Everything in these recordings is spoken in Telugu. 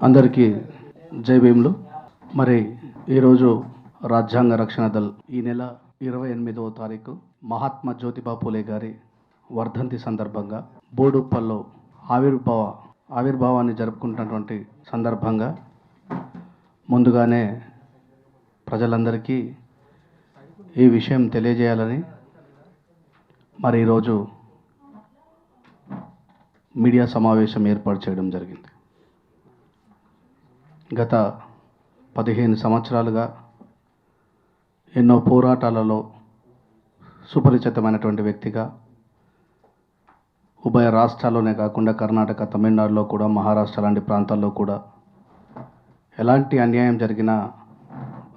అందరికీ జై భీములు. మరి ఈరోజు రాజ్యాంగ రక్షణ దళ్ ఈ నెల ఇరవై ఎనిమిదవ తారీఖు మహాత్మా జ్యోతిబా పూలే గారి వర్ధంతి సందర్భంగా బోడుప్పల్లో ఆవిర్భావ ఆవిర్భావాన్ని జరుపుకుంటున్నటువంటి సందర్భంగా ముందుగానే ప్రజలందరికీ ఈ విషయం తెలియజేయాలని మరి ఈరోజు మీడియా సమావేశం ఏర్పాటు చేయడం జరిగింది. గత పదిహేను సంవత్సరాలుగా ఎన్నో పోరాటాలలో సుపరిచితమైనటువంటి వ్యక్తిగా ఉభయ రాష్ట్రాల్లోనే కాకుండా కర్ణాటక తమిళనాడులో కూడా మహారాష్ట్ర లాంటి ప్రాంతాల్లో కూడా ఎలాంటి అన్యాయం జరిగినా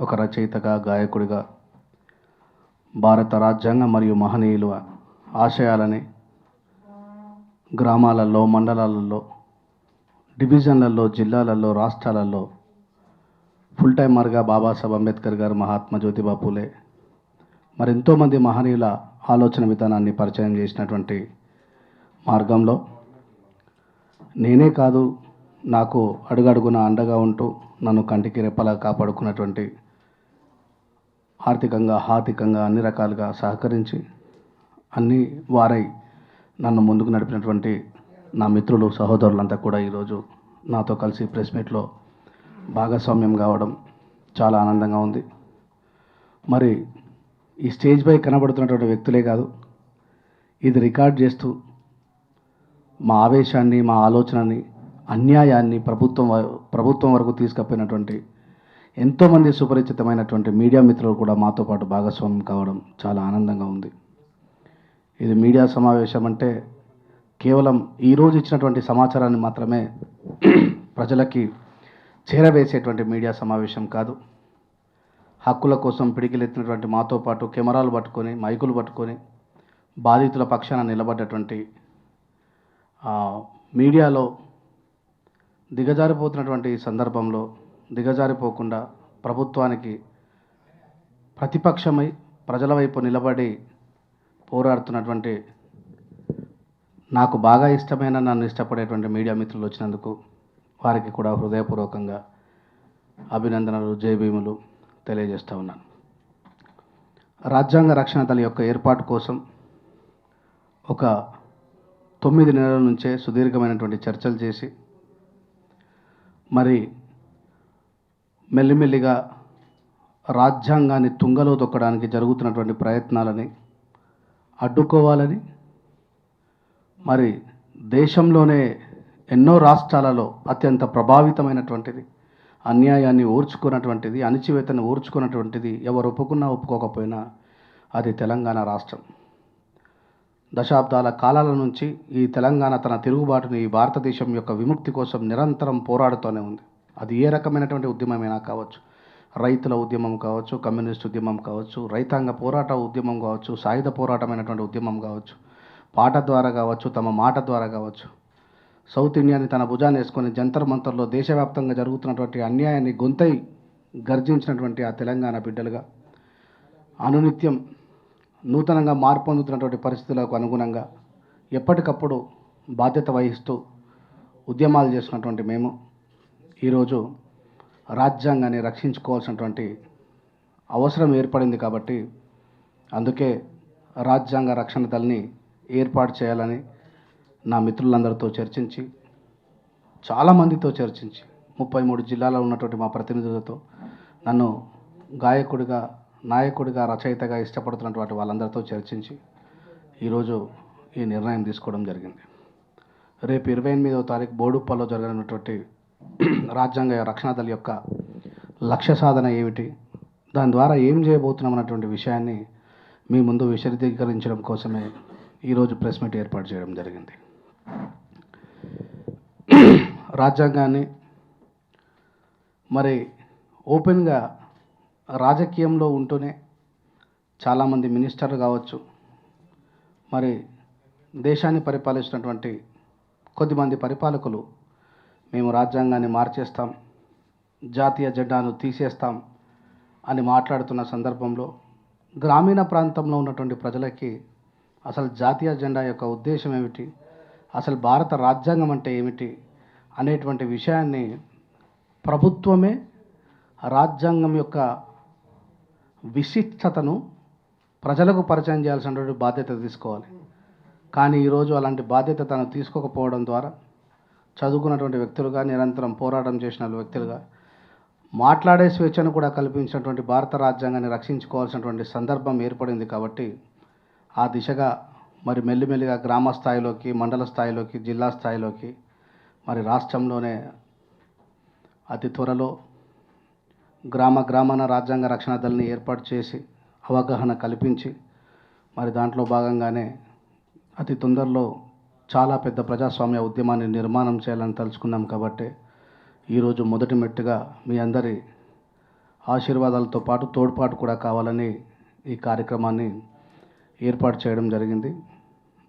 ఒక రచయితగా గాయకుడిగా భారత రాజ్యాంగం మరియు మహనీయుల ఆశయాలని గ్రామాలలో మండలాలలో డివిజన్లలో జిల్లాలలో రాష్ట్రాలలో ఫుల్ టైమర్గా బాబాసాహెబ్ అంబేద్కర్ గారు మహాత్మా జ్యోతిబా పూలే. మరి ఎంతోమంది మహనీయుల ఆలోచన విధానాన్ని పరిచయం చేసినటువంటి మార్గంలో నేనే కాదు నాకు అడుగడుగున అండగా ఉంటూ నన్ను కంటికి రెప్పలా కాపాడుకున్నటువంటి ఆర్థికంగా హాతికంగా అన్ని రకాలుగా సహకరించి అన్ని వారై నన్ను ముందుకు నడిపినటువంటి నా మిత్రులు సహోదరులంతా కూడా ఈరోజు నాతో కలిసి ప్రెస్ మీట్లో భాగస్వామ్యం కావడం చాలా ఆనందంగా ఉంది. మరి ఈ స్టేజ్పై కనబడుతున్నటువంటి వ్యక్తులే కాదు ఇది రికార్డ్ చేస్తూ మా ఆవేశాన్ని మా ఆలోచనని అన్యాయాన్ని ప్రభుత్వం వ- ప్రభుత్వం వరకు తీసుకుపోయినటువంటి ఎంతోమంది సుపరిచితమైనటువంటి మీడియా మిత్రులు కూడా మాతో పాటు భాగస్వామ్యం కావడం చాలా ఆనందంగా ఉంది. ఇది మీడియా సమావేశం అంటే కేవలం ఈరోజు ఇచ్చినటువంటి సమాచారాన్ని మాత్రమే ప్రజలకి చేరవేసేటువంటి మీడియా సమావేశం కాదు. హక్కుల కోసం పిడికిలెత్తినటువంటి మాతో పాటు కెమెరాలు పట్టుకొని మైకులు పట్టుకొని బాధితుల పక్షాన నిలబడ్డటువంటి మీడియాలో దిగజారిపోతున్నటువంటి సందర్భంలో దిగజారిపోకుండా ప్రభుత్వానికి ప్రతిపక్షమై ప్రజల వైపు నిలబడి పోరాడుతున్నటువంటి నాకు బాగా ఇష్టమైన నన్ను ఇష్టపడేటువంటి మీడియా మిత్రులు వచ్చినందుకు వారికి కూడా హృదయపూర్వకంగా అభినందనలు జయభీములు తెలియజేస్తూ ఉన్నాను. రాజ్యాంగ రక్షణ దళ యొక్క ఏర్పాటు కోసం ఒక తొమ్మిది నెలల నుంచే సుదీర్ఘమైనటువంటి చర్చలు చేసి మరి మెల్లిమెల్లిగా రాజ్యాంగాన్ని తుంగలో తొక్కడానికి జరుగుతున్నటువంటి ప్రయత్నాలని అడ్డుకోవాలని మరి దేశంలోనే ఎన్నో రాష్ట్రాలలో అత్యంత ప్రభావితమైనటువంటిది అన్యాయాన్ని ఓర్చుకున్నటువంటిది అణిచివేతను ఓర్చుకున్నటువంటిది ఎవరు ఒప్పుకున్నా ఒప్పుకోకపోయినా అది తెలంగాణ రాష్ట్రం. దశాబ్దాల కాలాల నుంచి ఈ తెలంగాణ తన తిరుగుబాటుని ఈ భారతదేశం యొక్క విముక్తి కోసం నిరంతరం పోరాడుతూనే ఉంది. అది ఏ రకమైనటువంటి ఉద్యమమైనా కావచ్చు. రైతుల ఉద్యమం కావచ్చు కమ్యూనిస్ట్ ఉద్యమం కావచ్చు రైతాంగ పోరాట ఉద్యమం కావచ్చు సాయుధ పోరాటమైనటువంటి ఉద్యమం కావచ్చు. పాట ద్వారా కావచ్చు తమ మాట ద్వారా కావచ్చు సౌత్ ఇండియాని తన భుజాన్ని వేసుకొని జంతర్ మంతర్లో దేశవ్యాప్తంగా జరుగుతున్నటువంటి అన్యాయాన్ని గొంతై గర్జించినటువంటి ఆ తెలంగాణ బిడ్డలుగా అనునిత్యం నూతనంగా మార్పు అందుతున్నటువంటి పరిస్థితులకు అనుగుణంగా ఎప్పటికప్పుడు బాధ్యత వహిస్తూ ఉద్యమాలు చేసినటువంటి మేము ఈరోజు రాజ్యాంగాన్ని రక్షించుకోవాల్సినటువంటి అవసరం ఏర్పడింది కాబట్టి అందుకే రాజ్యాంగ రక్షణ దళని ఏర్పాటు చేయాలని నా మిత్రులందరితో చర్చించి చాలామందితో చర్చించి ముప్పై మూడు జిల్లాలో ఉన్నటువంటి మా ప్రతినిధులతో నన్ను గాయకుడిగా నాయకుడిగా రచయితగా ఇష్టపడుతున్నటువంటి వాళ్ళందరితో చర్చించి ఈరోజు ఈ నిర్ణయం తీసుకోవడం జరిగింది. రేపు ఇరవై ఎనిమిదవ తారీఖు బోడుప్పల్లో జరగనున్నటువంటి రాజ్యాంగ రక్షణ దళ యొక్క లక్ష్య సాధన ఏమిటి? దాని ద్వారా ఏం చేయబోతున్నాం అన్నటువంటి విషయాన్ని మీ ముందు విశదీకరించడం కోసమే ఈరోజు ప్రెస్ మీట్ ఏర్పాటు చేయడం జరిగింది. రాజ్యాంగాన్ని మరి ఓపెన్గా రాజకీయంలో ఉంటూనే చాలామంది మినిస్టర్లు కావచ్చు మరి దేశాన్ని పరిపాలిస్తున్నటువంటి కొద్దిమంది పరిపాలకులు మేము రాజ్యాంగాన్ని మార్చేస్తాం జాతీయ జెండాను తీసేస్తాం అని మాట్లాడుతున్న సందర్భంలో గ్రామీణ ప్రాంతంలో ఉన్నటువంటి ప్రజలకి అసలు జాతీయ జెండా యొక్క ఉద్దేశం ఏమిటి? అసలు భారత రాజ్యాంగం అంటే ఏమిటి? అనేటువంటి విషయాన్ని ప్రభుత్వమే రాజ్యాంగం యొక్క విశిష్టతను ప్రజలకు పరిచయం చేయాల్సినటువంటి బాధ్యత తీసుకోవాలి. కానీ ఈరోజు అలాంటి బాధ్యత తను తీసుకోకపోవడం ద్వారా చదువుకున్నటువంటి వ్యక్తులుగా నిరంతరం పోరాటం చేసిన వ్యక్తులుగా మాట్లాడే స్వేచ్ఛను కూడా కల్పించినటువంటి భారత రాజ్యాంగాన్ని రక్షించుకోవాల్సినటువంటి సందర్భం ఏర్పడింది కాబట్టి ఆ దిశగా మరి మెల్లిమెల్లిగా గ్రామ స్థాయిలోకి మండల స్థాయిలోకి జిల్లా స్థాయిలోకి మరి రాష్ట్రంలోనే అతి త్వరలో గ్రామ గ్రామాన రాజ్యాంగ రక్షణ దళని ఏర్పాటు చేసి అవగాహన కల్పించి మరి దాంట్లో భాగంగానే అతి తొందరలో చాలా పెద్ద ప్రజాస్వామ్య ఉద్యమాన్ని నిర్మాణం చేయాలని తలుచుకున్నాం కాబట్టి ఈరోజు మొదటి మెట్టుగా మీ అందరి ఆశీర్వాదాలతో పాటు తోడ్పాటు కూడా కావాలని ఈ కార్యక్రమాన్ని ఏర్పాటు చేయడం జరిగింది.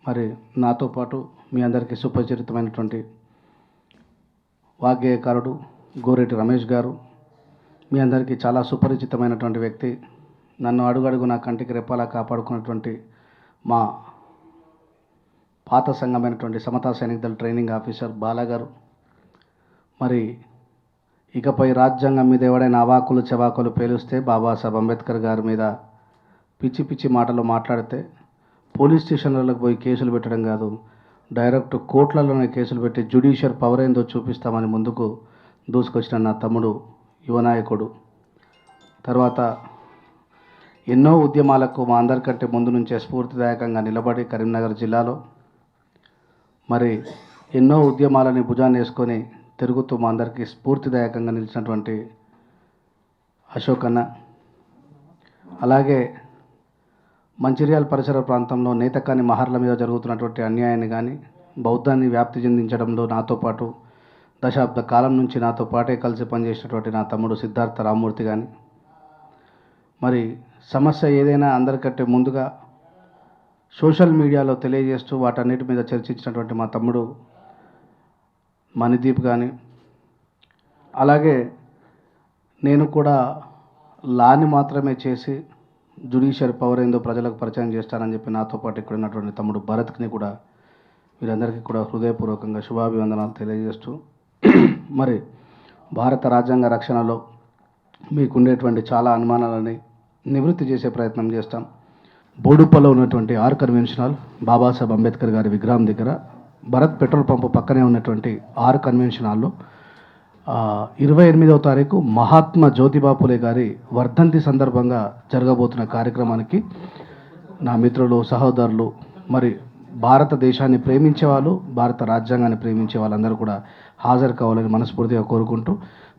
మరి నాతో పాటు మీ అందరికీ సుపరిచితమైనటువంటి వాగ్గేయకారుడు గోరెటి రమేష్ గారు మీ అందరికీ చాలా సుపరిచితమైనటువంటి వ్యక్తి నన్ను అడుగడుగు నా కంటికి రెప్పాలా కాపాడుకున్నటువంటి మా పాత సంఘమైనటువంటి సమతా సైనిక దళ ట్రైనింగ్ ఆఫీసర్ బాలా గారు. మరి ఇకపై రాజ్యాంగం మీద ఎవడైనా అవాకులు చవాకులు పేలుస్తే బాబాసాహెబ్ అంబేద్కర్ గారి మీద పిచ్చి పిచ్చి మాటలు మాట్లాడితే పోలీస్ స్టేషన్లకు పోయి కేసులు పెట్టడం కాదు డైరెక్ట్ కోర్టులలోనే కేసులు పెట్టి జ్యుడిషియల్ పవర్ ఏందో చూపిస్తామని ముందుకు దూసుకొచ్చిన నా తమ్ముడు యువనాయకుడు తర్వాత ఎన్నో ఉద్యమాలకు మా అందరికంటే ముందు నుంచే స్ఫూర్తిదాయకంగా నిలబడి కరీంనగర్ జిల్లాలో మరి ఎన్నో ఉద్యమాలని భుజాన్ని వేసుకొని తిరుగుతూ మా అందరికీ స్ఫూర్తిదాయకంగా నిలిచినటువంటి అశోక్ అన్న. అలాగే మంచిర్యాల పరిసర ప్రాంతంలో నేతకాని మహర్ల మీద జరుగుతున్నటువంటి అన్యాయాన్ని కానీ బౌద్ధాన్ని వ్యాప్తి చెందించడంలో నాతో పాటు దశాబ్ద కాలం నుంచి నాతో పాటే కలిసి పనిచేసినటువంటి నా తమ్ముడు సిద్ధార్థ రామ్మూర్తి కానీ మరి సమస్య ఏదైనా అందరికంటే ముందుగా సోషల్ మీడియాలో తెలియజేస్తూ వాటన్నిటి మీద చర్చించినటువంటి మా తమ్ముడు మణిదీప్ కానీ అలాగే నేను కూడా లాని మాత్రమే చేసి జుడిషియల్ పవర్ ఏందో ప్రజలకు పరిచయం చేస్తానని చెప్పి నాతో పాటు ఇక్కడ ఉన్నటువంటి తమ్ముడు భరత్ని కూడా వీరందరికీ కూడా హృదయపూర్వకంగా శుభాభివందనాలు తెలియజేస్తూ మరి భారత రాజ్యాంగ రక్షణలో మీకుండేటువంటి చాలా అనుమానాలని నివృత్తి చేసే ప్రయత్నం చేస్తాం. బోడుప్పలో ఉన్నటువంటి R convention hall Babasaheb Ambedkar గారి విగ్రహం దగ్గర భరత్ పెట్రోల్ పంపు పక్కనే ఉన్నటువంటి ఆర్ కన్వెన్షన్ హాల్లో ఇరవై ఎనిమిదవ తారీఖు మహాత్మా జ్యోతిబా ఫులే గారి వర్ధంతి సందర్భంగా జరగబోతున్న కార్యక్రమానికి నా మిత్రులు సహోదరులు మరి భారతదేశాన్ని ప్రేమించే వాళ్ళు భారత రాజ్యాంగాన్ని ప్రేమించే వాళ్ళందరూ కూడా హాజరు కావాలని మనస్ఫూర్తిగా కోరుకుంటూ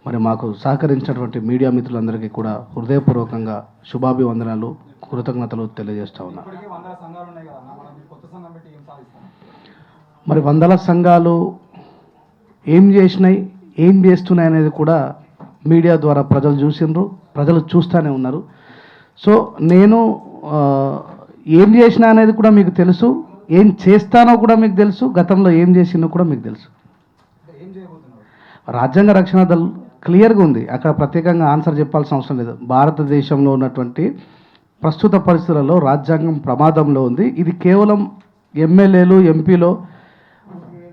మరి మాకు సహకరించినటువంటి మీడియా మిత్రులందరికీ కూడా హృదయపూర్వకంగా శుభాభివందనాలు కృతజ్ఞతలు తెలియజేస్తా సాధిస్తాం? మరి వందల సంఘాలు ఏం చేసినాయి? ఏం చేస్తున్నాయి అనేది కూడా మీడియా ద్వారా ప్రజలు చూసిండ్రు ప్రజలు చూస్తూనే ఉన్నారు. సో నేను ఏం చేసినా అనేది కూడా మీకు తెలుసు ఏం చేస్తానో కూడా మీకు తెలుసు గతంలో ఏం చేసినో కూడా మీకు తెలుసు. ఏం రాజ్యాంగ రక్షణ దళ క్లియర్గా ఉంది. అక్కడ ప్రత్యేకంగా ఆన్సర్ చెప్పాల్సిన అవసరం లేదు. భారతదేశంలో ఉన్నటువంటి ప్రస్తుత పరిస్థితులలో రాజ్యాంగం ప్రమాదంలో ఉంది. ఇది కేవలం ఎమ్మెల్యేలు ఎంపీలో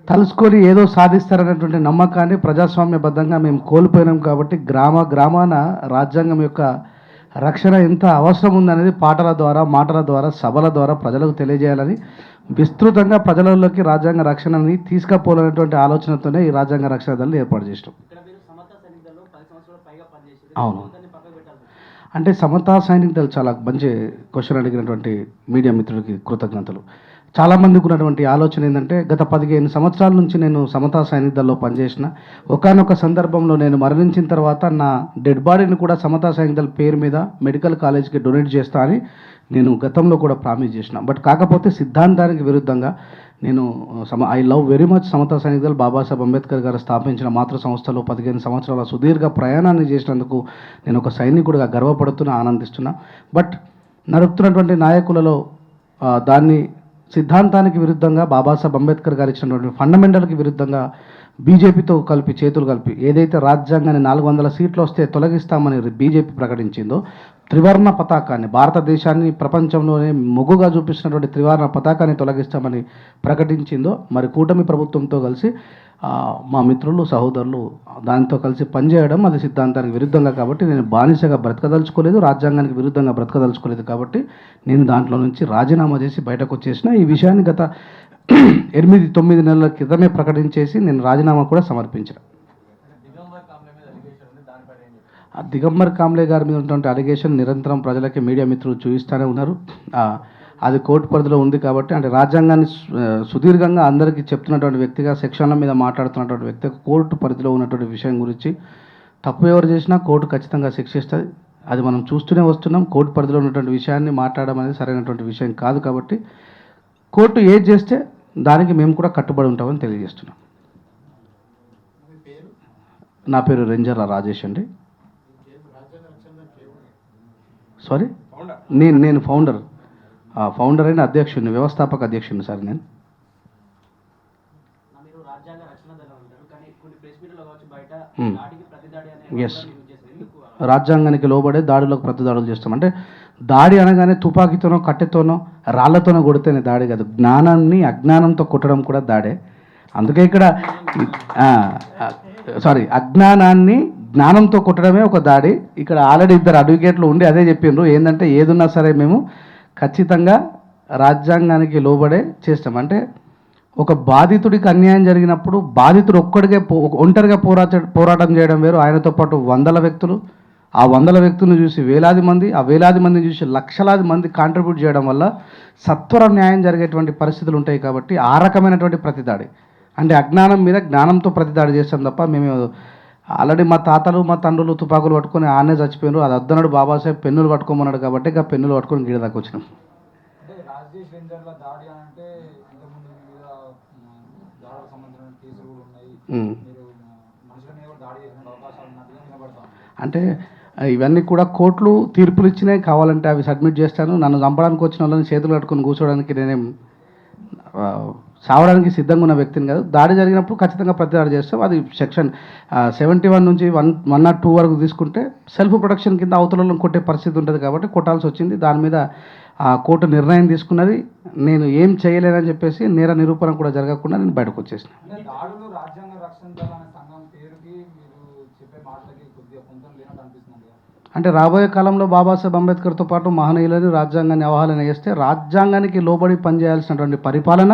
తలుసుకొని ఏదో సాధిస్తారనేటువంటి నమ్మకాన్ని ప్రజాస్వామ్యబద్ధంగా మేము కోల్పోయినాం కాబట్టి గ్రామ గ్రామాన రాజ్యాంగం యొక్క రక్షణ ఎంత అవసరం ఉందనేది పాటల ద్వారా మాటల ద్వారా సభల ద్వారా ప్రజలకు తెలియజేయాలని విస్తృతంగా ప్రజలలోకి రాజ్యాంగ రక్షణని తీసుకుపోవాలనేటువంటి ఆలోచనతోనే ఈ రాజ్యాంగ రక్షణ దళం ఏర్పాటు చేసినాం. అవును. అంటే సమతా సైనిక దళం చాలా మంచి క్వశ్చన్ అడిగినటువంటి మీడియా మిత్రులకి కృతజ్ఞతలు. చాలా మందికి ఉన్నటువంటి ఆలోచన ఏంటంటే గత పదిహేను సంవత్సరాల నుంచి నేను సమతా సైనిక పనిచేసిన. ఒకానొక సందర్భంలో నేను మరణించిన తర్వాత నా డెడ్ బాడీని కూడా సమతా సైనిక పేరు మీద మెడికల్ కాలేజ్కి డొనేట్ చేస్తా అని నేను గతంలో కూడా ప్రామిస్ చేసిన. బట్ కాకపోతే సిద్ధాంతానికి విరుద్ధంగా నేను సమ ఐ లవ్ వెరీ మచ్ సమతా సైనికులు. బాబాసాహెబ్ అంబేద్కర్ గారు స్థాపించిన మాతృ సంస్థలో పదిహేను సంవత్సరాల సుదీర్ఘ ప్రయాణాన్ని చేసినందుకు నేను ఒక సైనికుడిగా గర్వపడుతున్నా ఆనందిస్తున్నా. బట్ నడుపుతున్నటువంటి నాయకులలో దాన్ని సిద్ధాంతానికి విరుద్ధంగా బాబాసాహెబ్ అంబేద్కర్ గారు ఇచ్చినటువంటి ఫండమెంటల్కి విరుద్ధంగా బీజేపీతో కలిపి చేతులు కలిపి ఏదైతే రాజ్యాంగాన్ని నాలుగు వందల సీట్లు వస్తే తొలగిస్తామని బీజేపీ ప్రకటించిందో త్రివర్ణ పతాకాన్ని భారతదేశాన్ని ప్రపంచంలోనే మొగ్గుగా చూపిస్తున్నటువంటి త్రివర్ణ పతాకాన్ని తొలగిస్తామని ప్రకటించిందో మరి కూటమి ప్రభుత్వంతో కలిసి మా మిత్రులు సహోదరులు దాంతో కలిసి పనిచేయడం అది సిద్ధాంతానికి విరుద్ధంగా కాబట్టి నేను బానిసగా బ్రతకదలుచుకోలేదు రాజ్యాంగానికి విరుద్ధంగా బ్రతకదలుచుకోలేదు కాబట్టి నేను దాంట్లో నుంచి రాజీనామా చేసి బయటకు వచ్చేసిన. ఈ విషయాన్ని గత ఎనిమిది తొమ్మిది నెలల క్రితమే ప్రకటించేసి నేను రాజీనామా కూడా సమర్పించిన. దిగంబర్ కాంబ్లే గారి మీద ఉన్నటువంటి అలిగేషన్ నిరంతరం ప్రజలకి మీడియా మిత్రులు చూపిస్తూనే ఉన్నారు. అది కోర్టు పరిధిలో ఉంది కాబట్టి అంటే రాజ్యాంగాన్ని సుదీర్ఘంగా అందరికీ చెప్తున్నటువంటి వ్యక్తిగా సెక్షన్ల మీద మాట్లాడుతున్నటువంటి వ్యక్తి కోర్టు పరిధిలో ఉన్నటువంటి విషయం గురించి తప్పు ఎవరు చేసినా కోర్టు ఖచ్చితంగా శిక్షిస్తుంది. అది మనం చూస్తూనే వస్తున్నాం. కోర్టు పరిధిలో ఉన్నటువంటి విషయాన్ని మాట్లాడడం అనేది సరైనటువంటి విషయం కాదు కాబట్టి కోర్టు ఏది చేస్తే దానికి మేము కూడా కట్టుబడి ఉంటామని తెలియజేస్తున్నాం. నా పేరు రెంజర్ల రాజేష్ అండి. సారీ నేను నేను ఫౌండర్ ఫౌండర్ అయిన అధ్యక్షుడిని వ్యవస్థాపక అధ్యక్షుడిని సార్ నేను. ఎందుకు రాజ్యాంగానికి లోబడే దాడులకు ప్రతి దాడులు చేస్తాం. అంటే దాడి అనగానే తుపాకీతోనో కట్టెతోనో రాళ్ళతోనో కొడితేనే దాడి కాదు. జ్ఞానాన్ని అజ్ఞానంతో కొట్టడం కూడా దాడే. అందుకే ఇక్కడ సారీ అజ్ఞానాన్ని జ్ఞానంతో కొట్టడమే ఒక దాడి. ఇక్కడ ఆల్రెడీ ఇద్దరు అడ్వకేట్లు ఉండి అదే చెప్పిండ్రు. ఏంటంటే ఏదున్నా సరే మేము ఖచ్చితంగా రాజ్యాంగానికి లోబడే చేస్తాం అంటే ఒక బాధితుడికి అన్యాయం జరిగినప్పుడు బాధితుడు ఒక్కడికే పో- ఒంటరిగా పోరాట పోరాటం చేయడం వేరు. ఆయనతో పాటు వందల వ్యక్తులు. ఆ వందల వ్యక్తులను చూసి వేలాది మంది ఆ వేలాది మందిని చూసి లక్షలాది మంది కాంట్రిబ్యూట్ చేయడం వల్ల సత్వర న్యాయం జరిగేటువంటి పరిస్థితులు ఉంటాయి కాబట్టి ఆ రకమైనటువంటి ప్రతిదాడి. అంటే అజ్ఞానం మీద జ్ఞానంతో ప్రతిదాడి చేస్తాం తప్ప మేము ఆల్రెడీ మా తాతలు మా తండ్రులు తుపాకులు పట్టుకొని ఆనే చచ్చిపోయినారు. అది వద్దన్నాడు బాబాసాహెబ్ పెన్నులు పట్టుకోమన్నాడు కాబట్టి ఇక పెన్నులు పట్టుకొని గిడ దాకా వచ్చినాం. అంటే ఇవన్నీ కూడా కోర్టులు తీర్పులు ఇచ్చినాయి కావాలంటే అవి సబ్మిట్ చేస్తాను. నన్ను చంపడానికి వచ్చిన వాళ్ళని చేతులు కట్టుకొని కూర్చోవడానికి నేనేం సావడానికి సిద్ధంగా ఉన్న వ్యక్తిని కాదు. దాడి జరిగినప్పుడు ఖచ్చితంగా ప్రతిదాడి చేస్తాం. అది సెక్షన్ సెవెంటీ వన్ నుంచి వన్ వన్ నాట్ టూ వరకు తీసుకుంటే సెల్ఫ్ ప్రొటెక్షన్ కింద అవతలలో కొట్టే పరిస్థితి ఉంటుంది కాబట్టి కొట్టాల్సి వచ్చింది. దాని మీద ఆ కోర్టు నిర్ణయం తీసుకున్నది. నేను ఏం చేయలేనని చెప్పేసి నేర నిరూపణ కూడా జరగకుండా నేను బయటకు వచ్చేసిన అంటే దాడులు రాజ్యాంగ రక్షణ దళ అనే సంఘం పేరుకి మీరు చెప్పే మాటలకి కొద్దిగా కొంచెం లేనట్టు అనిపిస్తుంది కదా అంటే రాబోయే కాలంలో బాబాసాహెబ్ అంబేద్కర్తో పాటు మహనీయులని రాజ్యాంగాన్ని అవహేళన చేస్తే రాజ్యాంగానికి లోబడి పనిచేయాల్సినటువంటి పరిపాలన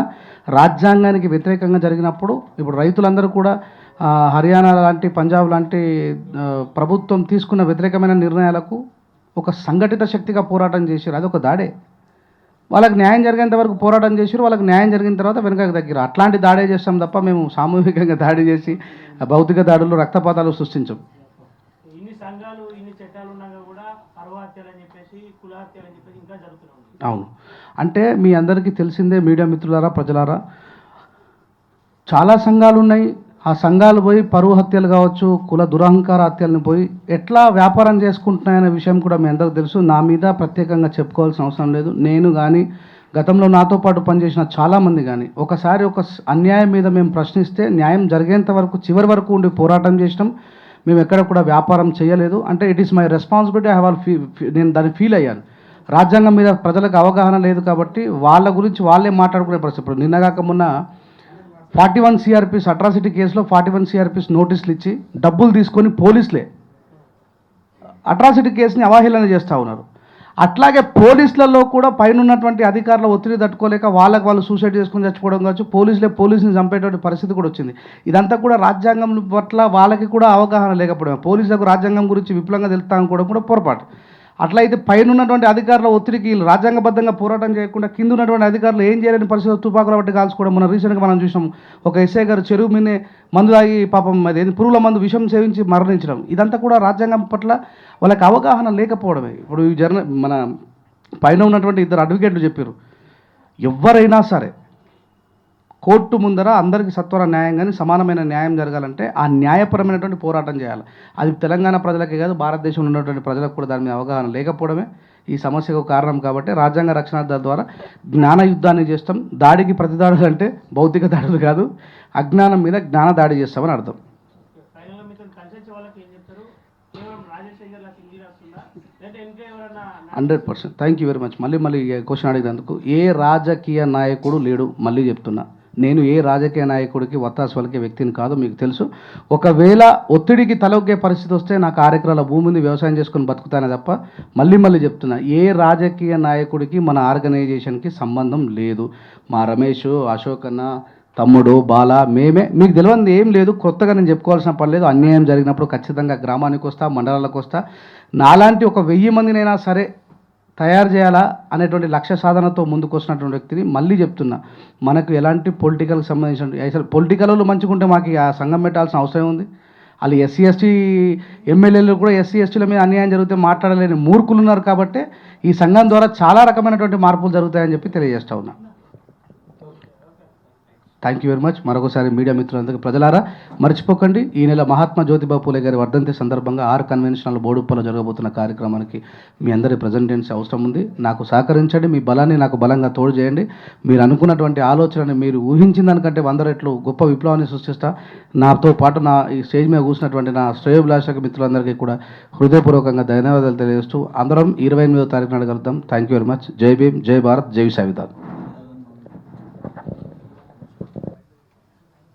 రాజ్యాంగానికి వ్యతిరేకంగా జరిగినప్పుడు ఇప్పుడు రైతులందరూ కూడా హర్యానా లాంటి పంజాబ్ లాంటి ప్రభుత్వం తీసుకున్న వ్యతిరేకమైన నిర్ణయాలకు ఒక సంఘటిత శక్తిగా పోరాటం చేశారు అది ఒక దాడే. వాళ్ళకి న్యాయం జరిగేంత వరకు పోరాటం చేసారు వాళ్ళకి న్యాయం జరిగిన తర్వాత వెనుకకు దగ్గర అట్లాంటి దాడే చేస్తాం తప్ప మేము సామూహికంగా దాడి చేసి భౌతిక దాడులు రక్తపాతాలు సృష్టించాం ఇన్ని సంఘాలు ఇన్ని చట్టాలు ఉన్నాక కూడా పర్వహత్యలు అని చెప్పేసి కులహత్యలు అని చెప్పేసి ఇంకా జరుగుతూనే ఉంది అవును. అంటే మీ అందరికీ తెలిసిందే మీడియా మిత్రులారా ప్రజలారా చాలా సంఘాలు ఉన్నాయి ఆ సంఘాలు పోయి పరువు హత్యలు కావచ్చు కుల దురహంకార హత్యలను పోయి ఎట్లా వ్యాపారం చేసుకుంటున్నాయనే విషయం కూడా మీ అందరికీ తెలుసు. నా మీద ప్రత్యేకంగా చెప్పుకోవాల్సిన అవసరం లేదు. నేను కానీ గతంలో నాతో పాటు పనిచేసిన చాలామంది కానీ ఒకసారి ఒక అన్యాయం మీద మేము ప్రశ్నిస్తే న్యాయం జరిగేంత వరకు చివరి వరకు ఉండి పోరాటం చేసినాం. మేము ఎక్కడ కూడా వ్యాపారం చేయలేదు. అంటే it is my responsibility I have fee నేను దాన్ని ఫీల్ అయ్యాను. రాజ్యాంగం మీద ప్రజలకు అవగాహన లేదు కాబట్టి వాళ్ళ గురించి వాళ్ళే మాట్లాడుకునే పరిస్థితి. ఇప్పుడు నిన్నగాక మొన్న ఫార్టీ వన్ సిఆర్పిస్ అట్రాసిటీ కేసులో ఫార్టీ వన్ సిఆర్పిస్ నోటీసులు ఇచ్చి డబ్బులు తీసుకొని పోలీసులే అట్రాసిటీ కేసుని అవహేళన చేస్తూ ఉన్నారు. అట్లాగే పోలీసులలో కూడా పైన ఉన్నటువంటి అధికారుల ఒత్తిడి తట్టుకోలేక వాళ్ళకి వాళ్ళు సూసైడ్ చేసుకుని చచ్చిపోవడం కావచ్చు పోలీసులే పోలీసుని చంపేటువంటి పరిస్థితి కూడా వచ్చింది. ఇదంతా కూడా రాజ్యాంగం పట్ల వాళ్ళకి కూడా అవగాహన లేకపోవడం పోలీసులకు రాజ్యాంగం గురించి విపులంగా తెలుస్తా కూడా కూడా పొరపాటు. అట్లయితే పైన ఉన్నటువంటి అధికారుల ఒత్తిడికి రాజ్యాంగబద్ధంగా పోరాటం చేయకుండా కింద ఉన్నటువంటి అధికారులు ఏం చేయలేని పరిస్థితి తుపాకుల బట్టి కాల్చుకోవడం మన రీసెంట్గా మనం చూసాం ఒక ఎస్ఐ గారు చెరువు మీనే మందు తాగి పాపం అది పురుగుల మందు విషం సేవించి మరణించడం. ఇదంతా కూడా రాజ్యాంగం పట్ల వాళ్ళకి అవగాహన లేకపోవడమే. ఇప్పుడు ఈ జర్న మన పైన ఉన్నటువంటి ఇద్దరు అడ్వకేట్లు చెప్పారు. ఎవరైనా సరే కోర్టు ముందర అందరికీ సత్వర న్యాయం కానీ సమానమైన న్యాయం జరగాలంటే ఆ న్యాయపరమైనటువంటి పోరాటం చేయాలి. అది తెలంగాణ ప్రజలకే కాదు భారతదేశంలో ఉన్నటువంటి ప్రజలకు కూడా దాని మీద అవగాహన లేకపోవడమే ఈ సమస్యకు కారణం కాబట్టి రాజ్యాంగ రక్షణ ద్వారా జ్ఞాన యుద్ధాన్ని చేస్తాం. దాడికి ప్రతిదాడులు అంటే భౌతిక దాడులు కాదు అజ్ఞానం మీద జ్ఞాన దాడి చేస్తామని అర్థం. Hundred percent. Thank you very much. మళ్ళీ మళ్ళీ క్వశ్చన్ అడిగినందుకు ఏ రాజకీయ నాయకుడు లేడు? మళ్ళీ చెప్తున్నా. నేను ఏ రాజకీయ నాయకుడికి వత్తాసు పలికే వ్యక్తిని కాదు మీకు తెలుసు. ఒకవేళ ఒత్తిడికి తలొగ్గే పరిస్థితి వస్తే నాకు కార్యక్రమాల భూమిని వ్యవసాయం చేసుకొని బతుకుతానే తప్ప మళ్ళీ మళ్ళీ చెప్తున్నా ఏ రాజకీయ నాయకుడికి మన ఆర్గనైజేషన్కి సంబంధం లేదు. మా రమేష్ అశోక్ అన్న తమ్ముడు బాల మేమే మీకు తెలియంది ఏం లేదు కొత్తగా నేను చెప్పుకోవాల్సిన పని లేదు. అన్యాయం జరిగినప్పుడు ఖచ్చితంగా గ్రామానికి వస్తా మండలాలకు వస్తా. నాలాంటి ఒక వెయ్యి మందినైనా సరే తయారు చేయాలా అనేటువంటి లక్ష్య సాధనతో ముందుకు వస్తున్నటువంటి వ్యక్తిని మళ్ళీ చెప్తున్నా మనకు ఎలాంటి పొలిటికల్కి సంబంధించిన అసలు పొలిటికల్ వాళ్ళు మంచిగుంటే మాకు ఆ సంఘం పెట్టాల్సిన అవసరం ఉంది వాళ్ళు ఎస్సీ ఎస్టీ ఎమ్మెల్యేలు కూడా ఎస్సీ ఎస్టీల మీద అన్యాయం జరిగితే మాట్లాడలేని మూర్ఖులు ఉన్నారు కాబట్టి ఈ సంఘం ద్వారా చాలా రకమైనటువంటి మార్పులు జరుగుతాయని చెప్పి తెలియజేస్తా ఉన్నాను థ్యాంక్ యూ వెరీ మచ్ మరొకసారి మీడియా మిత్రులందరికీ ప్రజలారా మర్చిపోకండి. ఈ నెల మహాత్మా జ్యోతిబా పూలే గారి వర్ధంతి సందర్భంగా ఆర్ కన్వెన్షనల్ బోడుప్పలో జరగబోతున్న కార్యక్రమానికి మీ అందరి ప్రజెంటెన్స్ అవసరం ఉంది. నాకు సహకరించండి మీ బలాన్ని నాకు బలంగా తోడు చేయండి. మీరు అనుకున్నటువంటి ఆలోచనని మీరు ఊహించిన దానికంటే వంద రెట్లు గొప్ప విప్లవాన్ని సృష్టిస్తా. నాతో పాటు నా ఈ స్టేజ్ మీద కూర్చున్నటువంటి నా శ్రేయోభిలాషక మిత్రులందరికీ కూడా హృదయపూర్వకంగా ధన్యవాదాలు తెలియజేస్తూ అందరం ఇరవై ఎనిమిదో తారీఖు నాడు కలుద్దాం. థ్యాంక్ యూ వెరీ మచ్ జై భీమ్ జై భారత్ జై సావిధాన్